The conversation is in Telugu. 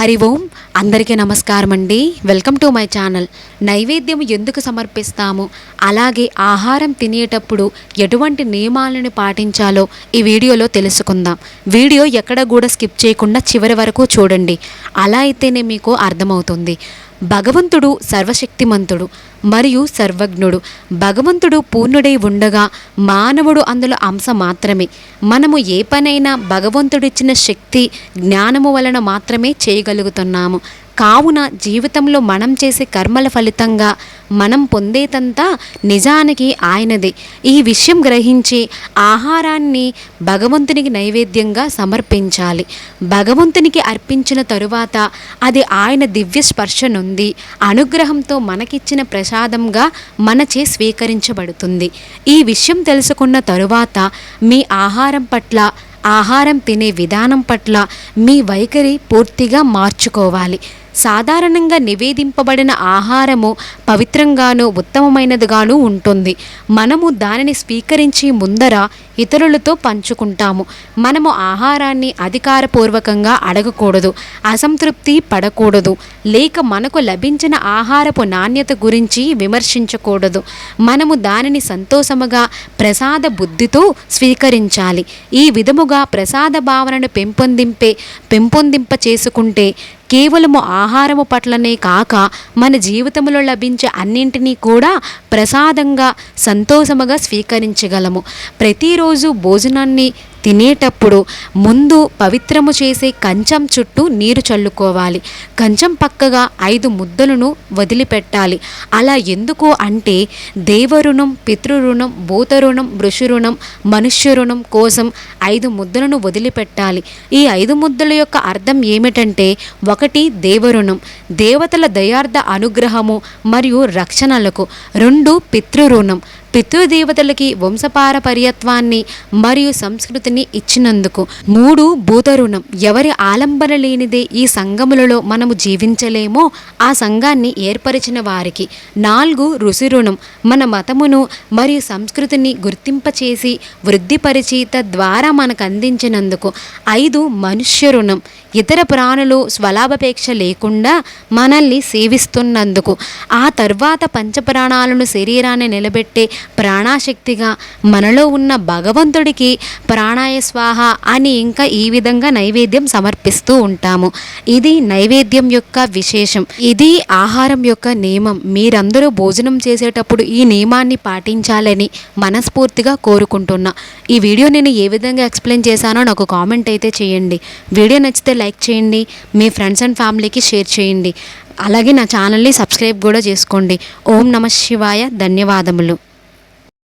హరి ఓం. అందరికీ నమస్కారం అండి వెల్కమ్ టు మై ఛానల్. నైవేద్యం ఎందుకు సమర్పిస్తాము? అలాగే ఆహారం తినేటప్పుడు ఎటువంటి నియమాలను పాటించాలో ఈ వీడియోలో తెలుసుకుందాం. వీడియో ఎక్కడ కూడా స్కిప్ చేయకుండా చివరి వరకు చూడండి. అలా అయితేనే మీకు అర్థమవుతుంది. భగవంతుడు సర్వశక్తిమంతుడు మరియు సర్వజ్ఞుడు. భగవంతుడు పూర్ణుడై ఉండగా మానవుడు అందులో అంశ మాత్రమే. మనము ఏ పనైనా భగవంతుడిచ్చిన శక్తి జ్ఞానము వలన మాత్రమే చేయగలుగుతున్నాము. కావున జీవితంలో మనం చేసే కర్మల ఫలితంగా మనం పొందేదంతా నిజానికి ఆయనదే. ఈ విషయం గ్రహించి ఆహారాన్ని భగవంతునికి నైవేద్యంగా సమర్పించాలి. భగవంతునికి అర్పించిన తరువాత అది ఆయన దివ్య స్పర్శ నొంది అనుగ్రహంతో మనకిచ్చిన ప్రసాదంగా మనచే స్వీకరించబడుతుంది. ఈ విషయం తెలుసుకున్న తరువాత మీ ఆహారం పట్ల ఆహారం తినే విధానం పట్ల మీ వైఖరి పూర్తిగా మార్చుకోవాలి. సాధారణంగా నివేదింపబడిన ఆహారము పవిత్రంగాను ఉత్తమమైనదిగాను ఉంటుంది. మనము దానిని స్వీకరించి ముందర ఇతరులతో పంచుకుంటాము. మనము ఆహారాన్ని అధికారపూర్వకంగా అడగకూడదు అసంతృప్తి పడకూడదు లేక మనకు లభించిన ఆహారపు నాణ్యత గురించి విమర్శించకూడదు. మనము దానిని సంతోషముగా ప్రసాద బుద్ధితో స్వీకరించాలి. ఈ విధముగా ప్రసాద భావనను పెంపొందింపే పెంపొందింప చేసుకుంటే కేవలము ఆహారము పట్లనే కాక మన జీవితంలో లభించే అన్నింటినీ కూడా ప్రసాదంగా సంతోషముగా స్వీకరించగలము. ప్రతిరోజు భోజనాన్ని తినేటప్పుడు ముందు పవిత్రము చేసే కంచం చుట్టూ నీరు చల్లుకోవాలి. కంచం పక్కగా ఐదు ముద్దలను వదిలిపెట్టాలి. అలా ఎందుకు అంటే దేవరుణం పితృరుణం భూతరుణం ఋషురుణం మనుష్య రుణం కోసం ఐదు ముద్దలను వదిలిపెట్టాలి. ఈ ఐదు ముద్దల యొక్క అర్థం ఏమిటంటే ఒకటి దేవరుణం దేవతల దయార్థ అనుగ్రహము మరియు రక్షణలకు. రెండు పితృరుణం పితృదేవతలకి వంశపారపర్యత్వాన్ని మరియు సంస్కృతిని ఇచ్చినందుకు మూడు భూతరుణం. ఎవరి ఆలంబన లేనిదే ఈ సంఘములలో మనము జీవించలేమో ఆ సంఘాన్ని ఏర్పరిచిన వారికి. నాలుగు ఋషి రుణం మన మతమును మరియు సంస్కృతిని గుర్తింపచేసి వృద్ధిపరిచి తద్వారా మనకు అందించినందుకు ఐదు మనుష్య రుణం ఇతర ప్రాణులు స్వలాభాపేక్ష లేకుండా మనల్ని సేవిస్తున్నందుకు. ఆ తర్వాత పంచప్రాణాలను శరీరాన్ని నిలబెట్టే ప్రాణాశక్తిగా మనలో ఉన్న భగవంతుడికి ప్రాణాయ స్వాహ అని ఇంకా ఈ విధంగా నైవేద్యం సమర్పిస్తూ ఉంటాము. ఇది నైవేద్యం యొక్క విశేషం. ఇది ఆహారం యొక్క నియమం. మీరందరూ భోజనం చేసేటప్పుడు ఈ నియమాన్ని పాటించాలని మనస్ఫూర్తిగా కోరుకుంటున్నా. ఈ వీడియో నేను ఏ విధంగా ఎక్స్ప్లెయిన్ చేశానో నాకు కామెంట్ అయితే చేయండి. వీడియో నచ్చితే లైక్ చేయండి. మీ ఫ్రెండ్స్ అండ్ ఫ్యామిలీకి షేర్ చేయండి. అలాగే నా ఛానల్ని సబ్స్క్రైబ్ కూడా చేసుకోండి. ఓం నమ శివాయ. ధన్యవాదములు.